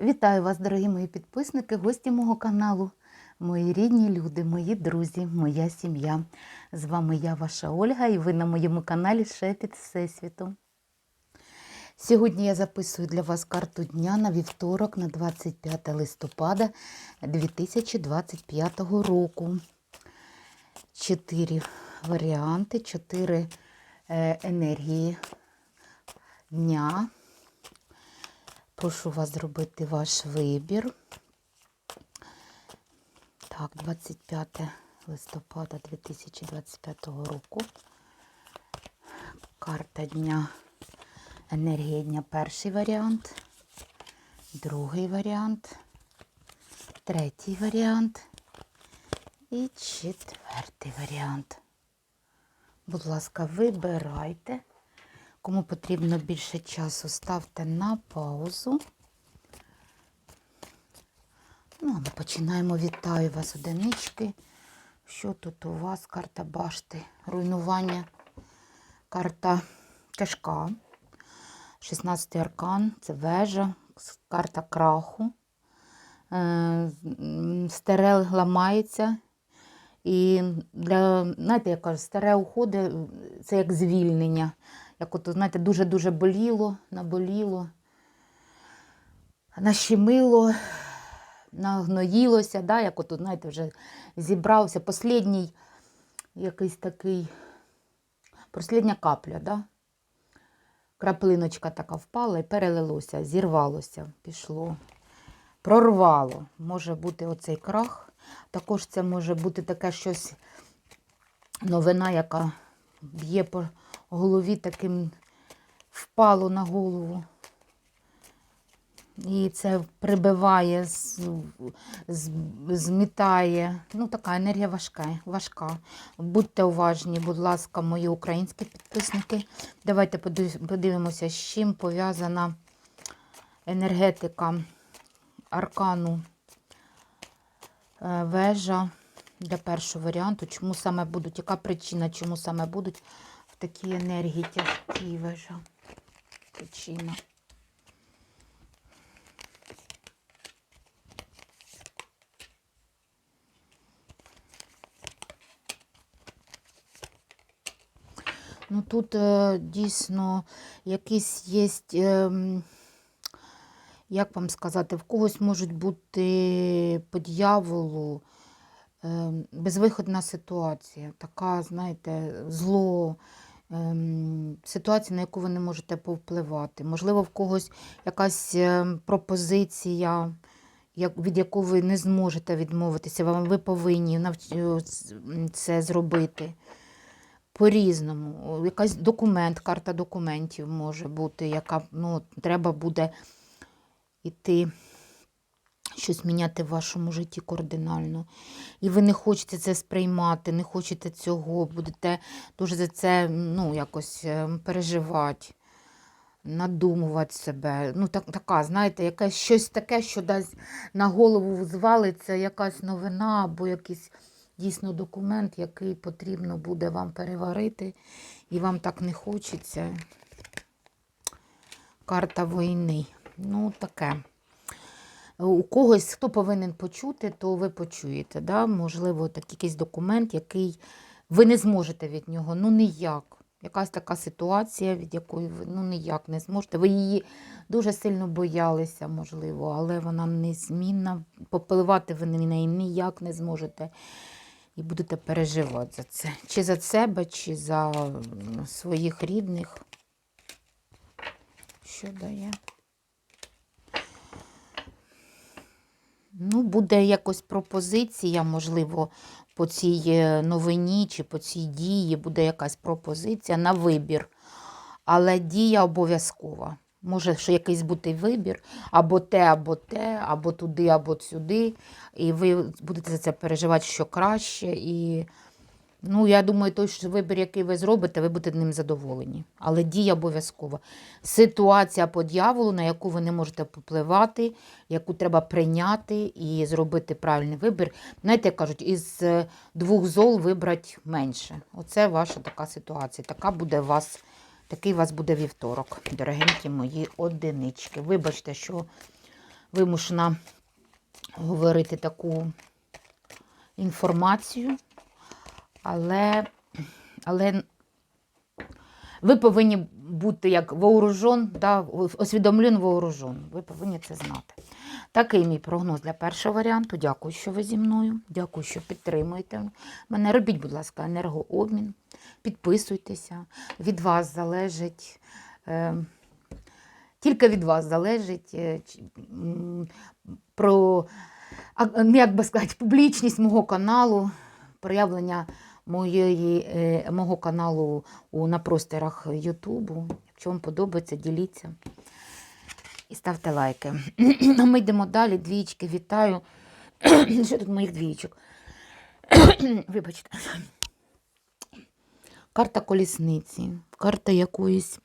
Вітаю вас, дорогі мої підписники, гості мого каналу, мої рідні люди, мої друзі, моя сім'я. З вами я, ваша Ольга, і ви на моєму каналі Шепіт Всесвіту. Сьогодні я записую для вас карту дня на вівторок, на 25 листопада 2025 року. Чотири варіанти, чотири е, енергії дня. Прошу вас зробити ваш вибір. Так, 25 листопада 2025 року. Карта дня, енергія дня, перший варіант, другий варіант, третій варіант і четвертий варіант. Будь ласка, вибирайте. Кому потрібно більше часу, ставте на паузу. Ну, ми починаємо. Вітаю вас, одинички. Що тут у вас? Карта башти, руйнування, карта тяжка. 16 аркан, це вежа, карта краху. Е, Стере ламається. І для, знаєте, я кажу, старе уходить, це як звільнення. Як от, знаєте, дуже-дуже боліло, наболіло, нащемило, нагноїлося, да, як от, знаєте, вже зібрався. Послідній якийсь такий, послідня капля, да? краплиночка така впала і перелилося, зірвалося, пішло, прорвало. Може бути оцей крах. Також це може бути таке щось, новина, яка б'є по голові таким впало на голову. І це прибиває, змітає. Ну, така енергія важка. важка. Будьте уважні, будь ласка, мої українські підписники. Давайте подивимося, з чим пов'язана енергетика аркану е, вежа для першого варіанту. Чому саме будуть, яка причина, чому саме будуть в такій енергії тяжкі вежа? Причина. Ну тут е, дійсно якісь є, ем, як вам сказати, в когось можуть бути по дьяволу ем, безвиходна ситуація, така, знаєте, зло, ситуація, на яку ви не можете повпливати. Можливо, в когось якась ем, пропозиція, від якої ви не зможете відмовитися, вам ви повинні це зробити. По-різному. Якась документ, карта документів може бути, яка ну, треба буде йти щось міняти в вашому житті кардинально. І ви не хочете це сприймати, не хочете цього, будете дуже за це ну, якось е, переживати, надумувати себе. Ну, так, така, знаєте, якесь щось таке, що дасть на голову звалиться якась новина або якийсь дійсно документ, який потрібно буде вам переварити, і вам так не хочеться. Карта війни. Ну, таке. У когось, хто повинен почути, то ви почуєте. Да? Можливо, так, якийсь документ, який ви не зможете від нього. Ну, ніяк. Якась така ситуація, від якої ви ну, ніяк не зможете. Ви її дуже сильно боялися, можливо, але вона незмінна. Попливати ви на неї ніяк не зможете. І будете переживати за це. Чи за себе, чи за своїх рідних. Що дає? Ну, буде якось пропозиція, можливо, по цій е, новині чи по цій дії буде якась пропозиція на вибір. Але дія обов'язкова. Може, що якийсь бути вибір, або те, або те, або туди, або сюди. І ви будете за це переживати, що краще. І ну, я думаю, той що вибір, який ви зробите, ви будете ним задоволені. Але дія обов'язкова. Ситуація по дьяволу, на яку ви не можете попливати, яку треба прийняти і зробити правильний вибір. Знаєте, як кажуть, із е, двох зол вибрати менше. Оце ваша така ситуація. Така буде у вас Такий у вас буде вівторок, дорогенькі мої одинички. Вибачте, що вимушена говорити таку інформацію, але, але ви повинні бути як вооружен, да, освідомлен вооружен. Ви повинні це знати. Такий мій прогноз для першого варіанту. Дякую, що ви зі мною. Дякую, що підтримуєте мене. Робіть, будь ласка, енергообмін, підписуйтеся. Від вас залежить. Е, тільки від вас залежить е, про, ну, як би сказати, публічність мого каналу, проявлення моєї, е, мого каналу на просторах Ютубу. Якщо вам подобається, діліться і ставте лайки. А ми йдемо далі. Двічки, вітаю. Що тут моїх двічок? Вибачте. Карта колісниці, карта якоїсь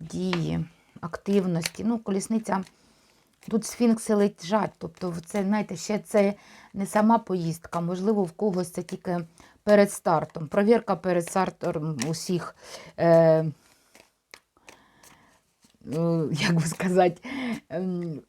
дії, активності. Ну, колісниця. Тут сфінкси летять, тобто це, знаєте, ще це не сама поїздка, можливо, в когось це тільки перед стартом. Провірка перед стартом усіх, е, е, як би сказати, ем,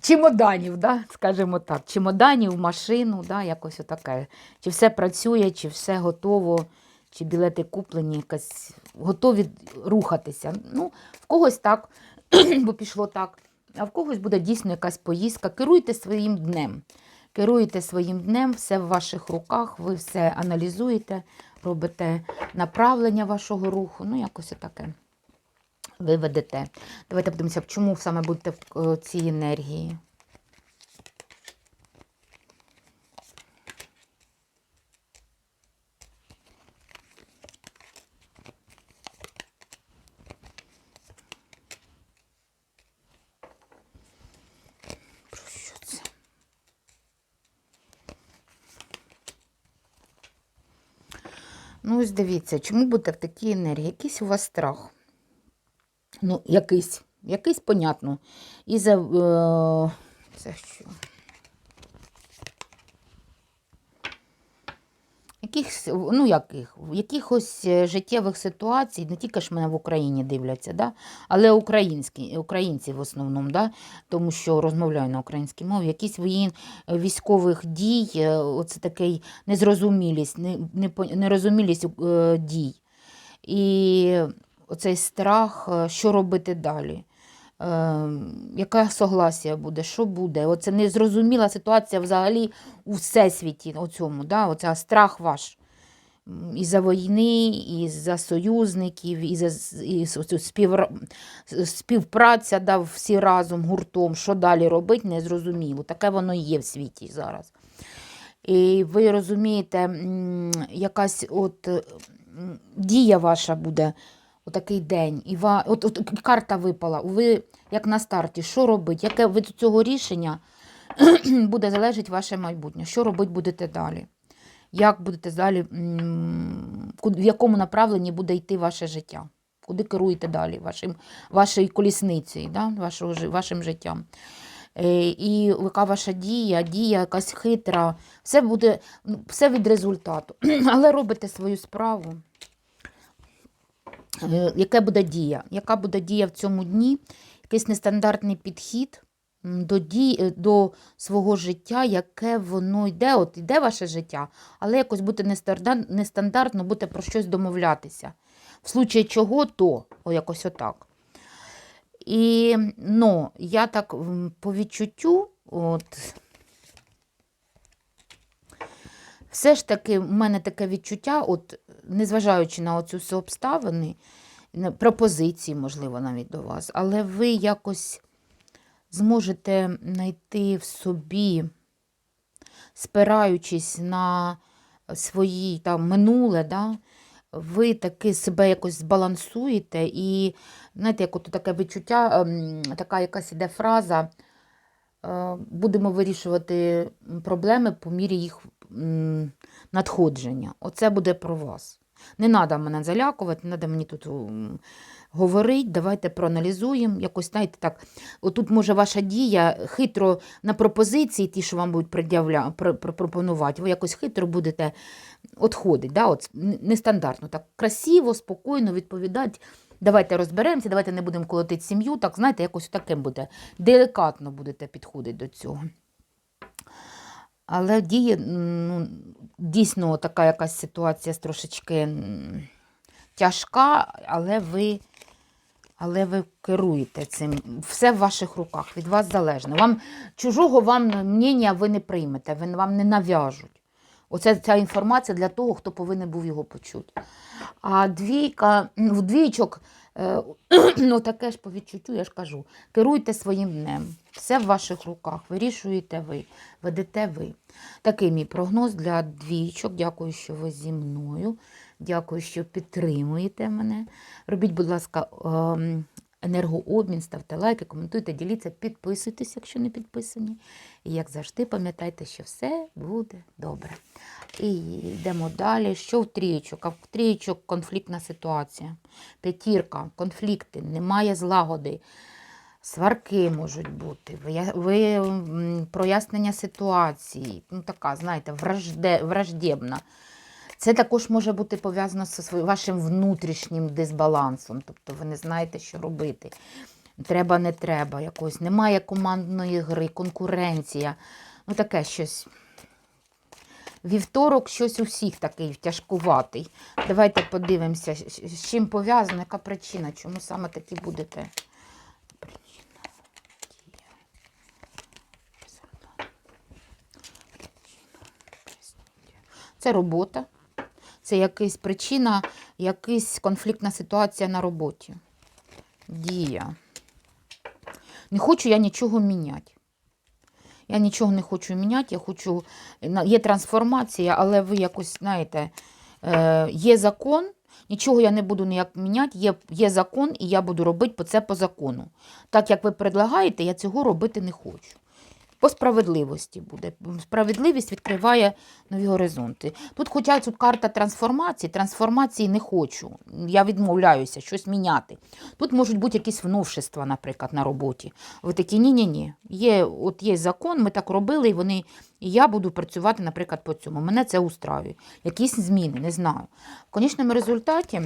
чемоданів, да? скажімо так, чемоданів, машину, да? якось отаке. Чи все працює, чи все готово, чи білети куплені, якась готові рухатися. Ну, в когось так, бо пішло так. А в когось буде дійсно якась поїздка. Керуйте своїм днем. Керуйте своїм днем, все в ваших руках, ви все аналізуєте, робите направлення вашого руху, ну якось таке. Ви ведете. Давайте подивимося, чому саме будете в е, цій енергії. Про що це? Ну, ось дивіться, чому буде в такій енергії? Якийсь у вас страх. Ну, якийсь, якийсь, понятно. І за. Е, це що? Якихось, ну яких, якихось е, життєвих ситуацій, не тільки ж мене в Україні дивляться, да? але українські, українці в основному, да? тому що розмовляю на українській мові, якісь воєн, військових дій, е, оце такий незрозумілість, не, не, нерозумілість е, дій. І оцей страх, е, що робити далі. Е, яке согласія буде, що буде? Оце незрозуміла ситуація взагалі у всесвіті, оцьому, да? Оця страх ваш. І за війни, і за союзників, і за і співра... співпраця да, всі разом, гуртом, що далі робити, незрозуміло. Таке воно є в світі зараз. І ви розумієте, якась от дія ваша буде у такий день. І ва... от, от карта випала. Ви як на старті, що робити? Яке від цього рішення буде залежати ваше майбутнє? Що робити будете далі? Як будете далі, в якому направленні буде йти ваше життя? Куди керуєте далі вашим, вашою колісницею, да? вашого, вашим життям? Е, І яка ваша дія, дія якась хитра, все буде ну, все від результату. Але робите свою справу. Е, Яка буде дія? Яка буде дія в цьому дні? Якийсь нестандартний підхід до, дій, е, до свого життя, яке воно йде, от йде ваше життя, але якось бути нестандартно, будете про щось домовлятися. В случаї чого, то о, якось отак. І ну, я так по відчуттю, от, все ж таки, в мене таке відчуття, от, незважаючи на оцю всю обставини, пропозиції, можливо, навіть до вас, але ви якось зможете знайти в собі, спираючись на свої там минуле, да, ви таки себе якось збалансуєте і, знаєте, як от таке відчуття, ем, така якась іде фраза, е, будемо вирішувати проблеми по мірі їх надходження. Оце буде про вас. Не треба мене залякувати, не треба мені тут говорити, давайте проаналізуємо. Якось, знаєте, так, отут може ваша дія хитро на пропозиції, ті, що вам будуть пропонувати, ви якось хитро будете відходити, да, от, нестандартно, так красиво, спокійно відповідати Давайте розберемося, давайте не будемо колотити сім'ю. Так, знаєте, якось таким буде. Делікатно будете підходити до цього. Але діє ну, дійсно така якась ситуація трошечки тяжка, але ви, але ви керуєте цим. Все в ваших руках, від вас залежно. Вам, чужого вам мнення ви не приймете, вам не нав'яжуть. Оце ця інформація для того, хто повинен був його почути. А двійка, в двійчок, ну таке ж по відчуттю, я ж кажу, керуйте своїм днем. Все в ваших руках, вирішуєте ви, ведете ви. Такий мій прогноз для двійчок. Дякую, що ви зі мною. Дякую, що підтримуєте мене. Робіть, будь ласка, ем, енергообмін, ставте лайки, коментуйте, діліться, підписуйтесь, якщо не підписані. І як завжди, пам'ятайте, що все буде добре. І йдемо далі. Що в трієчок? А в трієчок конфліктна ситуація. П'ятірка, конфлікти, немає злагоди. Сварки можуть бути, ви, прояснення ситуації, ну така, знаєте, вражде, враждебна. Це також може бути пов'язано своїм вашим внутрішнім дисбалансом, тобто ви не знаєте, що робити. Треба, не треба, якось. Немає командної гри, конкуренція. Ну, таке щось. Вівторок щось у всіх такий тяжкуватий. Давайте подивимося, з- з чим пов'язано, яка причина, чому саме такі будете. Це робота. Це якась причина, якась конфліктна ситуація на роботі. Дія. Не хочу я нічого міняти. Я нічого не хочу міняти, я хочу. Є трансформація, але ви якось, знаєте, е, є закон, нічого я не буду ніяк міняти, є, є закон, і я буду робити це по закону. Так як ви предлагаєте, я цього робити не хочу. По справедливості буде. Справедливість відкриває нові горизонти. Тут, хоча тут карта трансформації, трансформації не хочу. Я відмовляюся щось міняти. Тут можуть бути якісь вновшества, наприклад, на роботі. Ви такі, ні-ні-ні. Є, от є закон, ми так робили, і вони, і я буду працювати, наприклад, по цьому. Мене це устраює. Якісь зміни, не знаю. В конечному результаті.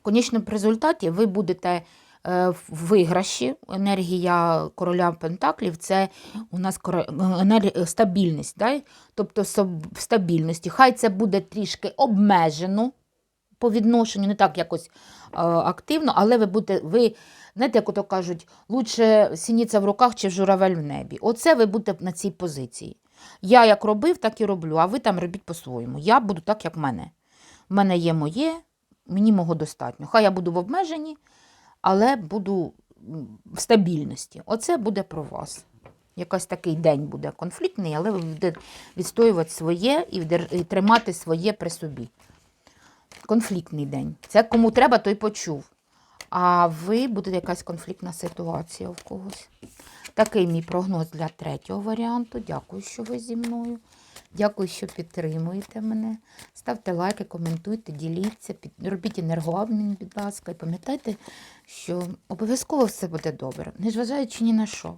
В конечному результаті ви будете виграші. Енергія короля Пентаклів це у нас стабільність. Да? Тобто стабільності. Хай це буде трішки обмежено по відношенню, не так якось е, активно, але ви будете, ви, знаєте, як ото кажуть, лучше сініця в руках чи журавель в небі. Оце ви будете на цій позиції. Я як робив, так і роблю, а ви там робіть по-своєму. Я буду так, як в мене. В мене є моє, мені мого достатньо. Хай я буду в обмеженні, але буду в стабільності. Оце буде про вас. Якийсь такий день буде конфліктний, але ви будете відстоювати своє і, тримати своє при собі. Конфліктний день. Це кому треба, той почув. А ви буде якась конфліктна ситуація в когось. Такий мій прогноз для третього варіанту. Дякую, що ви зі мною. Дякую, що підтримуєте мене. Ставте лайки, коментуйте, діліться, під... робіть енергообмін, будь ласка. І пам'ятайте, що обов'язково все буде добре, незважаючи ні на що.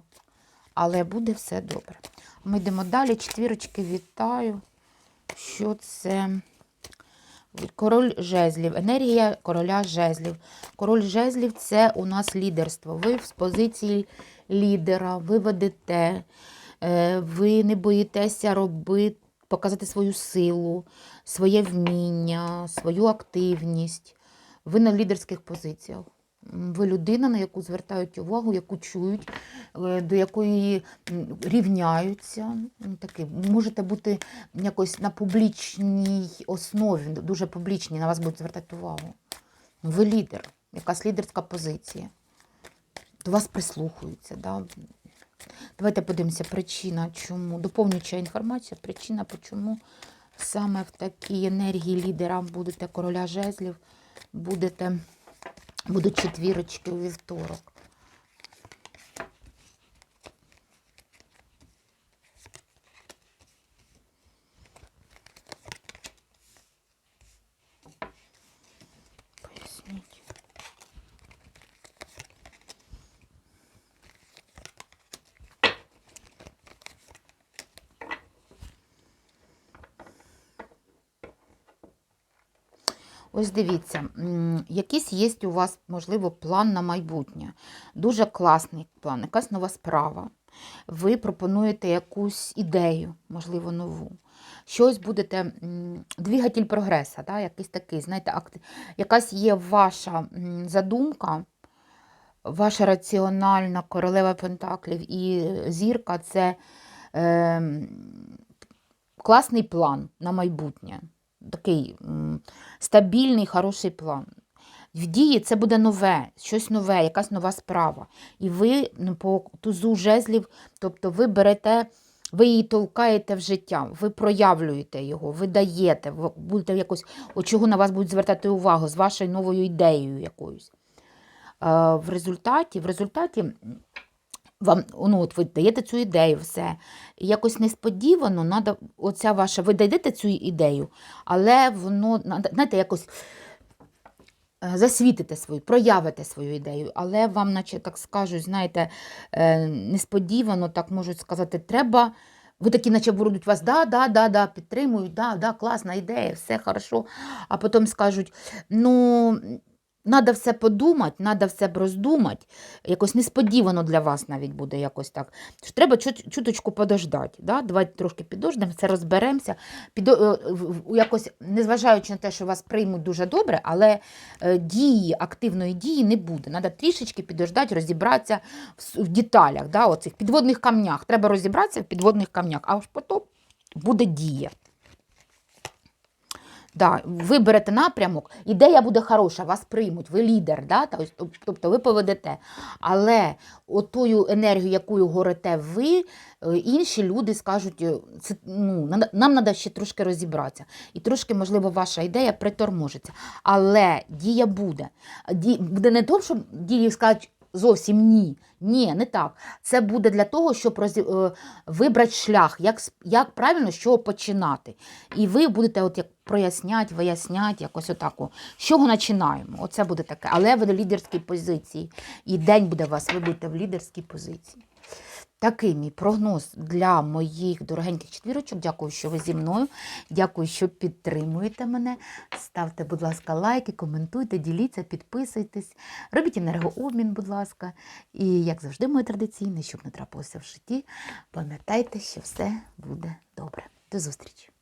Але буде все добре. Ми йдемо далі. Четвірочки вітаю. Що це? Король жезлів, енергія короля жезлів. Король жезлів це у нас лідерство. Ви з позиції лідера, ви ведете, е, ви не боїтеся робити, показати свою силу, своє вміння, свою активність. Ви на лідерських позиціях. Ви людина, на яку звертають увагу, яку чують, е, до якої рівняються. Такі, можете бути якось на публічній основі, дуже публічній, на вас будуть звертати увагу. Ви лідер, якась лідерська позиція. До вас прислухаються. Да? Давайте подивимося, причина, чому. Доповнююча інформація, причина, чому саме в такій енергії лідера будете короля жезлів, будете, будуть четвірочки у вівторок. Ось дивіться, якийсь є у вас, можливо, план на майбутнє. Дуже класний план, якась нова справа. Ви пропонуєте якусь ідею, можливо, нову. Щось будете двигатель прогресу, да? якийсь такий, знаєте, акт... якась є ваша задумка, ваша раціональна королева Пентаклів і зірка це е, класний план на майбутнє. Такий стабільний, хороший план. В дії це буде нове, щось нове, якась нова справа. І ви ну, по тузу жезлів, тобто ви берете, ви її толкаєте в життя, ви проявлюєте його, ви даєте, ви будете якось, от чого на вас будуть звертати увагу з вашою новою ідеєю якоюсь. Е, в результаті, в результаті вам, ну, от ви даєте цю ідею, все. І якось несподівано, надо, оця ваша, ви даєте цю ідею, але воно, знаєте, якось е, засвітите свою, проявите свою ідею, але вам, наче так скажуть, знаєте, е, несподівано, так можуть сказати, треба. Ви такі, наче будуть вас, да, да, да, да, підтримують, да, да, класна ідея, все хорошо. А потім скажуть, ну, треба все подумати, треба все роздумати. Якось несподівано для вас навіть буде якось так. Треба чуточку подождати. Да? Давайте трошки підождемо, все розберемося. Підо, е, якось, незважаючи на те, що вас приймуть дуже добре, але е, дії, активної дії не буде. Треба трішечки підождати, розібратися в деталях, да? оцих підводних камнях. Треба розібратися в підводних камнях, а аж потім буде дія. Да, виберете напрямок, ідея буде хороша, вас приймуть, ви лідер, да? тобто ви поведете. Але отою енергію, якою горите ви, е, інші люди скажуть, е, це, ну, нам треба ще трошки розібратися. І трошки, можливо, ваша ідея приторможиться. Але дія буде. Ді, буде не то, щоб дії скажуть, Зовсім ні. Ні, не так. Це буде для того, щоб розі... е, вибрати шлях, як, як правильно з чого починати. І ви будете от як проясняти, виясняти, якось отаку. З чого починаємо? Оце буде таке. Але ви в лідерській позиції. І день буде у вас, ви будете в лідерській позиції. Такий мій прогноз для моїх дорогеньких четвірочок. Дякую, що ви зі мною. Дякую, що підтримуєте мене. Ставте, будь ласка, лайки, коментуйте, діліться, підписуйтесь. Робіть енергообмін, будь ласка. І, як завжди, моє традиційне, щоб не трапилося в житті, пам'ятайте, що все буде добре. До зустрічі!